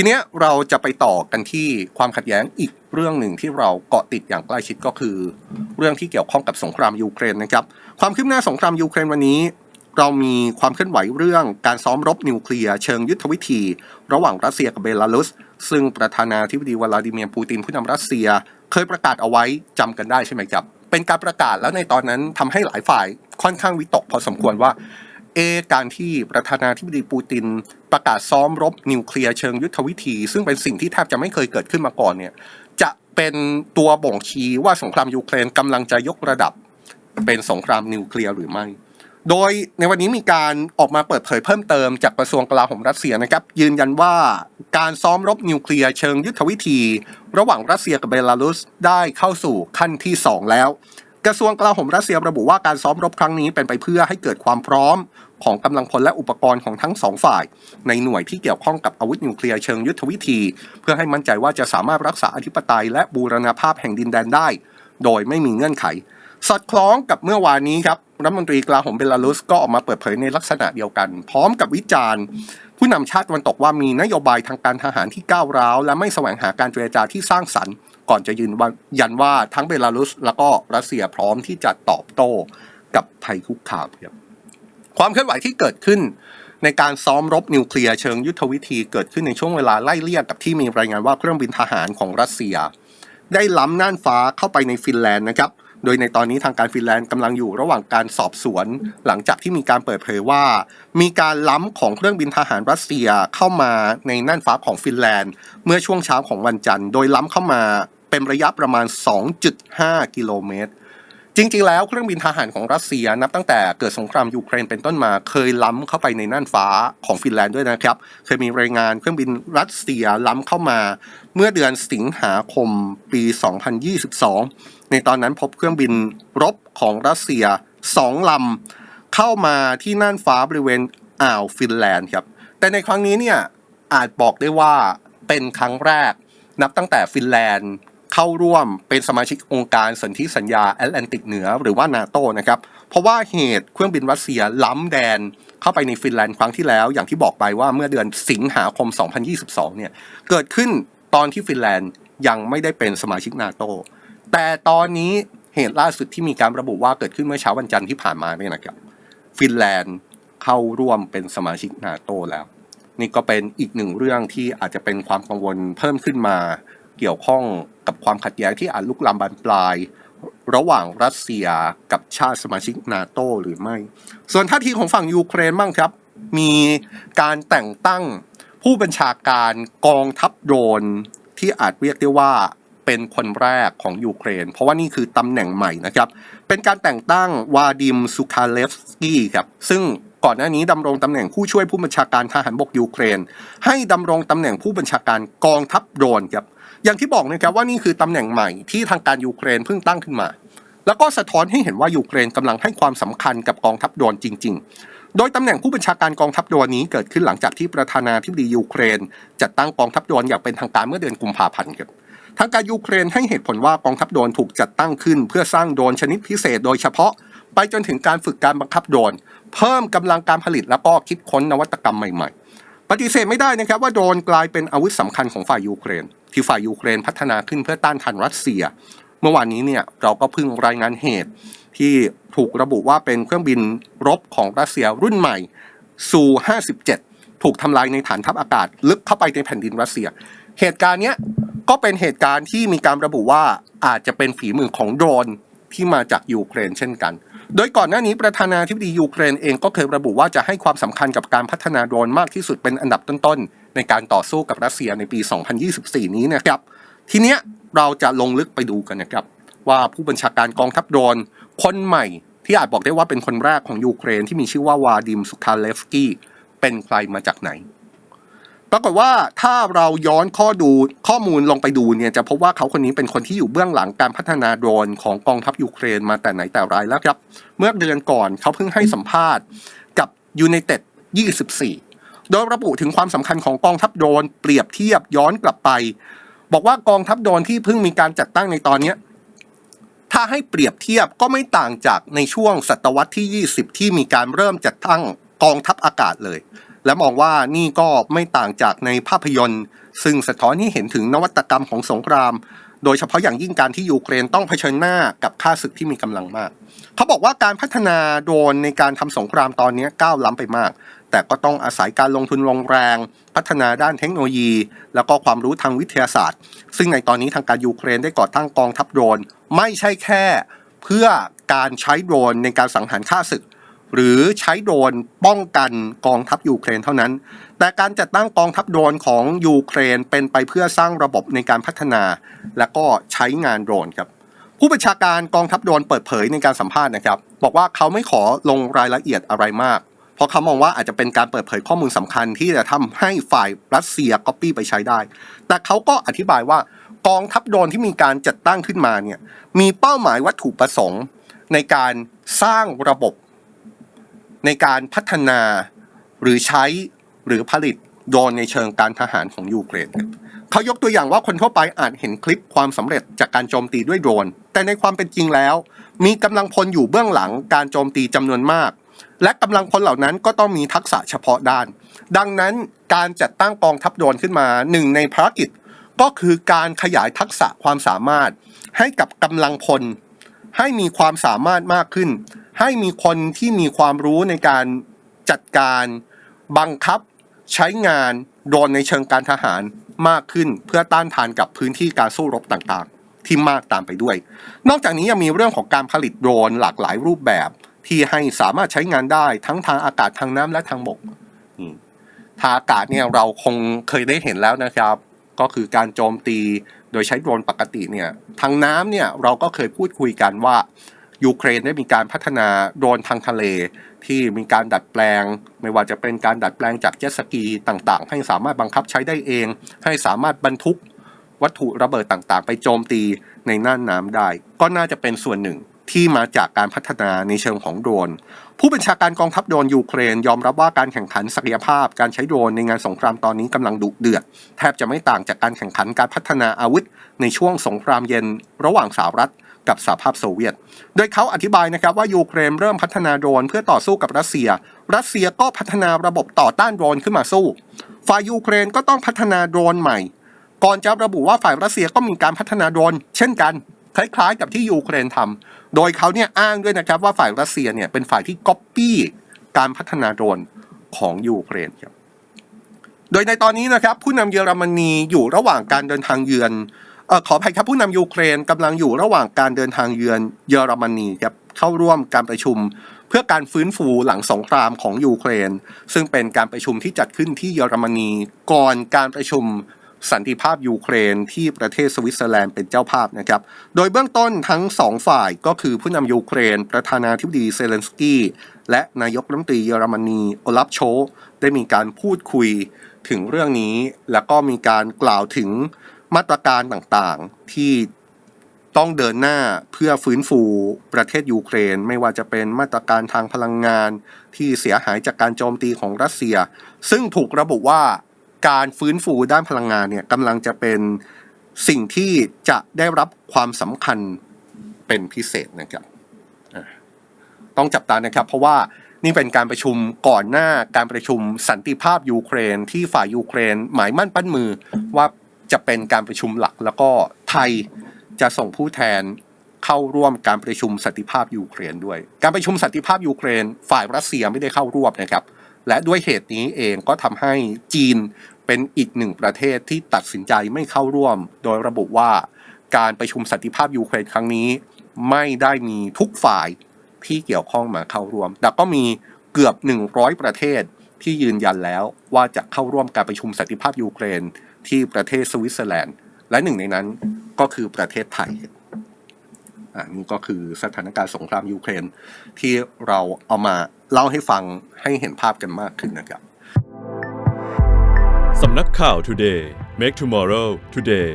ทีเนี้ยเราจะไปต่อกันที่ความขัดแย้งอีกเรื่องหนึ่งที่เราเกาะติดอย่างใกล้ชิดก็คือ เรื่องที่เกี่ยวข้องกับสงครามยูเครนนะครับ ความคืบหน้าสงครามยูเครนวันนี้ เรามีความเคลื่อนไหวเรื่องการซ้อมรบนิวเคลียร์เชิงยุทธวิธี ระหว่างรัสเซียกับเบลารุส ซึ่งประธานาธิบดีวลาดิเมียร์ปูตินผู้นำรัสเซีย เคยประกาศเอาไว้จำกันได้ใช่ไหมครับ เป็นการประกาศแล้วในตอนนั้นทำให้หลายฝ่ายค่อนข้างวิตกพอสมควรว่า เอการที่ประธานาธิบดีปูตินประกาศซ้อมรบนิวเคลียร์เชิงยุทธวิธี ซึ่งเป็นสิ่งที่แทบจะไม่เคยเกิดขึ้นมาก่อนเนี่ยจะเป็นตัวบ่งชี้ว่าสงครามยูเครนกำลังจะยกระดับเป็นสงครามนิวเคลียร์หรือไม่ โดยในวันนี้มีการออกมาเปิดเผยเพิ่มเติมจากกระทรวงกลาโหมรัสเซียนะครับ ยืนยันว่าการซ้อมรบนิวเคลียร์เชิงยุทธวิธี ระหว่างรัสเซียกับเบลารุสได้เข้าสู่ขั้นที่ 2 แล้ว กระทรวงกลาโหมรัสเซียระบุว่าการซ้อมรบครั้งนี้เป็นไปเพื่อให้เกิดความพร้อมของกำลังพลและอุปกรณ์ของทั้งสองฝ่าย ในหน่วยที่เกี่ยวข้องกับอาวุธนิวเคลียร์เชิงยุทธวิธี เพื่อให้มั่นใจว่าจะสามารถรักษาอธิปไตยและบูรณภาพแห่งดินแดนได้ โดยไม่มีเงื่อนไข สอดคล้องกับเมื่อวานนี้ครับรัฐมนตรีกลาโหมเบลารุสก็ออกมาเปิดเผยในลักษณะเดียวกัน พร้อมกับวิจารณ์ผู้นำชาติตะวันตกว่ามีนโยบายทางการทหารที่ก้าวร้าว และไม่แสวงหาการเจรจาที่สร้างสรรค์ ก่อนจะยืนยันว่าทั้งเบลารุส แล้วก็รัสเซียพร้อมที่จะตอบโต้กับภัยคุกคามครับความเคลื่อนไหวที่เกิดขึ้นในการซ้อมรบนิวเคลียร์เชิงยุทธวิธีเกิดขึ้นในช่วงเวลาไล่เลี่ยกับที่มีรายงานว่าเครื่องบินทหารของรัสเซีย ได้ล้ำน่านฟ้าเข้าไปในฟินแลนด์นะครับ โดยในตอนนี้ทางการฟินแลนด์กำลังอยู่ระหว่างการสอบสวน หลังจากที่มีการเปิดเผยว่า มีการล้ำของเครื่องบินทหารรัสเซียเข้ามาในน่านฟ้าของฟินแลนด์ เมื่อช่วงเช้าของวันจันทร์ โดยล้ำเข้ามา เป็นระยะประมาณ 2.5 กิโลเมตร จริงๆ แล้วเครื่องบินทหารของรัสเซียนับตั้งแต่เกิดสงครามยูเครนเป็นต้นมาเคยล้ำเข้าไปในน่านฟ้าของฟินแลนด์ด้วยนะครับ เคยมีรายงานเครื่องบินรัสเซียล้ำเข้ามา เมื่อเดือนสิงหาคมปี 2022 ในตอนนั้นพบเครื่องบินรบของรัสเซียสองลำเข้ามาที่น่านฟ้าบริเวณอ่าวฟินแลนด์ครับ แต่ในครั้งนี้เนี่ยอาจบอกได้ว่าเป็นครั้งแรกนับตั้งแต่ฟินแลนด์ เข้าร่วมเป็นสมาชิกองค์การสนธิสัญญาแอตแลนติกเหนือหรือว่านาโตนะครับ เพราะว่าเหตุเครื่องบินรัสเซียล้ำแดนเข้าไปในฟินแลนด์ครั้งที่แล้ว อย่างที่บอกไปว่าเมื่อเดือนสิงหาคม 2022 เนี่ยเกิดขึ้นตอนที่ฟินแลนด์ยังไม่ได้เป็นสมาชิกนาโตแต่ตอนนี้เหตุล่าสุดที่มีการระบุว่าเกิดขึ้นเมื่อเช้าวันจันทร์ที่ผ่านมาเนี่ยนะครับ ฟินแลนด์เข้าร่วมเป็นสมาชิกนาโตแล้ว นี่ก็เป็นอีกหนึ่งเรื่องที่อาจจะเป็นความกังวลเพิ่มขึ้นมา เกี่ยวข้องกับความขัดแย้งที่อาจลุกลามบานปลาย ระหว่างรัสเซียกับชาติสมาชิกนาโตหรือไม่ ส่วนท่าทีของฝั่งยูเครนบ้างครับ มีการแต่งตั้งผู้บัญชาการกองทัพโดรนที่อาจเรียกได้ว่าเป็นคนแรกของยูเครน เพราะว่านี่คือตำแหน่งใหม่นะครับ เป็นการแต่งตั้งวาดิมสุคาเลฟสกี้ครับ ซึ่งก่อนหน้านี้ดำรงตำแหน่งผู้ช่วยผู้บัญชาการทหารบกยูเครน ให้ดำรงตำแหน่งผู้บัญชาการกองทัพโดรนครับ อย่างที่บอกนะครับว่านี่คือตำแหน่งใหม่ที่ทางการยูเครนเพิ่งตั้งขึ้นมา แล้วก็สะท้อนให้เห็นว่ายูเครนกำลังให้ความสำคัญกับกองทัพโดรนจริง ๆ โดยตำแหน่งผู้บัญชาการกองทัพโดรนนี้เกิดขึ้นหลังจากที่ประธานาธิบดียูเครน จัดตั้งกองทัพโดรนอย่างเป็นทางการเมื่อเดือนกุมภาพันธ์ครับทางการยูเครนให้เหตุผลว่ากองทัพโดรนถูกจัดตั้งขึ้น เพื่อสร้างโดรนชนิดพิเศษ โดยเฉพาะ ไปจนถึงการฝึกการบังคับโดรนเพิ่มกำลังการผลิตแล้วก็คิดค้นนวัตกรรมใหม่ๆ ปฏิเสธไม่ได้นะครับว่าโดรนกลายเป็นอาวุธสำคัญของฝ่ายยูเครน ที่ฝ่ายยูเครนพัฒนาขึ้นเพื่อต้านทานรัสเซีย เมื่อวานนี้เนี่ยเราก็เพิ่งรายงานเหตุ ที่ถูกระบุว่าเป็นเครื่องบินรบของรัสเซียรุ่นใหม่ซู57 ถูกทำลายในฐานทัพอากาศ ลึกเข้าไปในแผ่นดินรัสเซีย เหตุการณ์เนี้ยก็เป็นเหตุการณ์ที่มีการระบุว่าอาจจะเป็นฝีมือของโดรนที่มาจากยูเครนเช่นกัน โดยก่อนหน้านี้ประธานาธิบดียูเครนเองก็เคยระบุว่าจะให้ความสำคัญกับการพัฒนาโดรนมากที่สุดเป็นอันดับต้นๆ ในการต่อสู้กับรัสเซียในปี 2024 นี้นะครับ ทีเนี้ยเราจะลงลึกไปดูกันนะครับ ว่าผู้บัญชาการกองทัพโดรนคนใหม่ที่อาจบอกได้ว่าเป็นคนแรกของยูเครนที่มีชื่อว่าวาดิมสุคาเลฟสกี้เป็นใครมาจากไหน ปรากฏว่าถ้าเราย้อนข้อดูข้อมูลลงไปดูเนี่ยจะพบว่าเขาคนนี้เป็นคนที่อยู่เบื้องหลังการพัฒนาโดรนของกองทัพยูเครนมาแต่ไหนแต่ไรแล้วครับ เมื่อเดือนก่อนเขาเพิ่งให้สัมภาษณ์กับ United 24 โดยระบุถึงความสำคัญของกองทัพโดรนเปรียบเทียบย้อนกลับไป บอกว่ากองทัพโดรนที่เพิ่งมีการจัดตั้งในตอนเนี้ถ้าให้เปรียบเทียบก็ไม่ต่างจากในช่วงศตวรรษที่ 20 ที่มีการเริ่มจัดตั้งกองทัพอากาศเลย และมองว่านี่ก็ไม่ต่างจากในภาพยนตร์ ซึ่งสะท้อนให้เห็นถึงนวัตกรรมของสงคราม โดยเฉพาะอย่างยิ่งการที่ยูเครนต้องเผชิญหน้ากับข้าศึกที่มีกำลังมาก เขาบอกว่าการพัฒนาโดรนในการทำสงครามตอนนี้ก้าวล้ำไปมาก แต่ก็ต้องอาศัยการลงทุนลงแรง พัฒนาด้านเทคโนโลยี แล้วก็ความรู้ทางวิทยาศาสตร์ ซึ่งในตอนนี้ทางการยูเครนได้ก่อตั้งกองทัพโดรน ไม่ใช่แค่ เพื่อการใช้โดรนในการสังหารข้าศึก หรือใช้โดรนป้องกันกองทัพยูเครนเท่านั้น แต่การจัดตั้งกองทัพโดรนของยูเครนเป็นไปเพื่อสร้างระบบในการพัฒนา และก็ใช้งานโดรนครับ ผู้บัญชาการกองทัพโดรนเปิดเผยในการสัมภาษณ์นะครับ บอกว่าเขาไม่ขอลงรายละเอียดอะไรมาก เพราะเขามองว่าอาจจะเป็นการเปิดเผยข้อมูลสำคัญที่จะทำให้ฝ่ายรัสเซียก๊อปปี้ไปใช้ได้ แต่เขาก็อธิบายว่ากองทัพโดรนที่มีการจัดตั้งขึ้นมาเนี่ยมีเป้าหมายวัตถุประสงค์ในการสร้างระบบ ในการพัฒนาหรือใช้หรือผลิตโดรนในเชิงการทหารของยูเครนเขายกตัวอย่างว่าคนทั่วไปอาจเห็นคลิปความสำเร็จจากการโจมตีด้วยโดรน แต่ในความเป็นจริงแล้ว มีกำลังพลอยู่เบื้องหลังการโจมตีจำนวนมาก และกำลังพลเหล่านั้นก็ต้องมีทักษะเฉพาะด้าน ดังนั้นการจัดตั้งกองทัพโดรนขึ้นมาหนึ่งในภารกิจก็คือการขยายทักษะความสามารถให้กับกำลังพล ให้มีความสามารถมากขึ้น ให้มีคนที่มีความรู้ในการจัดการบังคับใช้งานโดรนในเชิงการทหารมากขึ้นเพื่อต้านทานกับพื้นที่การสู้รบต่างๆ ที่มากตามไปด้วย นอกจากนี้ยังมีเรื่องของการผลิตโดรนหลากหลายรูปแบบที่ให้สามารถใช้งานได้ทั้งทางอากาศทางน้ำและทางบกทางอากาศเนี่ยเราคงเคยได้เห็นแล้วนะครับ ก็คือการโจมตีโดยใช้โดรนปกติเนี่ยทางน้ำเนี่ยเราก็เคยพูดคุยกันว่า ยูเครนได้มีการพัฒนาโดรนทางทะเล ที่มีการดัดแปลง ไม่ว่าจะเป็นการดัดแปลงจากเจ็ตสกีต่างๆ ให้สามารถบังคับใช้ได้เอง ให้สามารถบรรทุกวัตถุระเบิดต่างๆ ไปโจมตีในน่านน้ำได้ ก็น่าจะเป็นส่วนหนึ่ง ที่มาจากการพัฒนาในเชิงของโดรน ผู้บัญชาการกองทัพโดรนยูเครน ยอมรับว่าการแข่งขันศักยภาพ การใช้โดรนในงานสงครามตอนนี้กำลังดุเดือด แทบจะไม่ต่างจากการแข่งขันการพัฒนาอาวุธ ในช่วงสงครามเย็น ระหว่างสหรัฐกับสหภาพโซเวียต โดยเขาอธิบายนะครับว่ายูเครนเริ่มพัฒนาโดรนเพื่อต่อสู้กับรัสเซีย รัสเซียก็พัฒนาระบบต่อต้านโดรนขึ้นมาสู้ ฝ่ายยูเครนก็ต้องพัฒนาโดรนใหม่ ก่อนจะระบุว่าฝ่ายรัสเซียก็มีการพัฒนาโดรนเช่นกัน คล้ายๆกับที่ยูเครนทำ โดยเขาเนี่ยอ้างด้วยนะครับว่าฝ่ายรัสเซียเนี่ยเป็นฝ่ายที่ก๊อปปี้การพัฒนาโดรนของยูเครนครับโดยในตอนนี้นะครับผู้นำเยอรมนีอยู่ระหว่างการเดินทางเยือนเออขออภัยครับผู้นำยูเครนกำลังอยู่ระหว่างการเดินทางเยือนเยอรมนีครับเข้าร่วมการประชุม เพื่อการฟื้นฟูหลังสงครามของยูเครน ซึ่งเป็นการประชุมที่จัดขึ้นที่เยอรมนีก่อนการประชุม สันติภาพยูเครนที่ประเทศสวิตเซอร์แลนด์เป็นเจ้าภาพนะครับ โดยเบื้องต้นทั้งสองฝ่ายก็คือผู้นำยูเครน ประธานาธิบดีเซเลนสกี้ และนายกรัฐมนตรีเยอรมนีโอลัฟโช ได้มีการพูดคุยถึงเรื่องนี้ แล้วก็มีการกล่าวถึงมาตรการต่างๆที่ต้องเดินหน้าเพื่อฟื้นฟูประเทศยูเครน ไม่ว่าจะเป็นมาตรการทางพลังงานที่เสียหายจากการโจมตีของรัสเซีย ซึ่งถูกระบุว่า การฟื้นฟูด้านพลังงานเนี่ยกำลังจะเป็นสิ่งที่จะได้รับความสำคัญเป็นพิเศษนะครับต้องจับตานะครับ เพราะว่านี่เป็นการประชุมก่อนหน้าการประชุมสันติภาพยูเครน ที่ฝ่ายยูเครนหมายมั่นปั้นมือว่าจะเป็นการประชุมหลัก แล้วก็ไทยจะส่งผู้แทนเข้าร่วมการประชุมสันติภาพยูเครนด้วย การประชุมสันติภาพยูเครน ฝ่ายรัสเซียไม่ได้เข้าร่วมนะครับ และด้วยเหตุนี้เองก็ทำให้จีนเป็นอีกหนึ่งประเทศที่ตัดสินใจไม่เข้าร่วม โดยระบุว่าการประชุมสันติภาพยูเครนครั้งนี้ ไม่ได้มีทุกฝ่ายที่เกี่ยวข้องมาเข้าร่วม แต่ก็มีเกือบ 100 ประเทศที่ยืนยันแล้วว่าจะเข้าร่วมการประชุมสันติภาพยูเครนที่ประเทศสวิตเซอร์แลนด์ และหนึ่งในนั้นก็คือประเทศไทย อ่านี่ก็คือสถานการณ์สงครามยูเครน ที่เราเอามาเล่าให้ฟังให้เห็นภาพกันมากขึ้นนะครับสำนักข่าว Today Make Tomorrow Today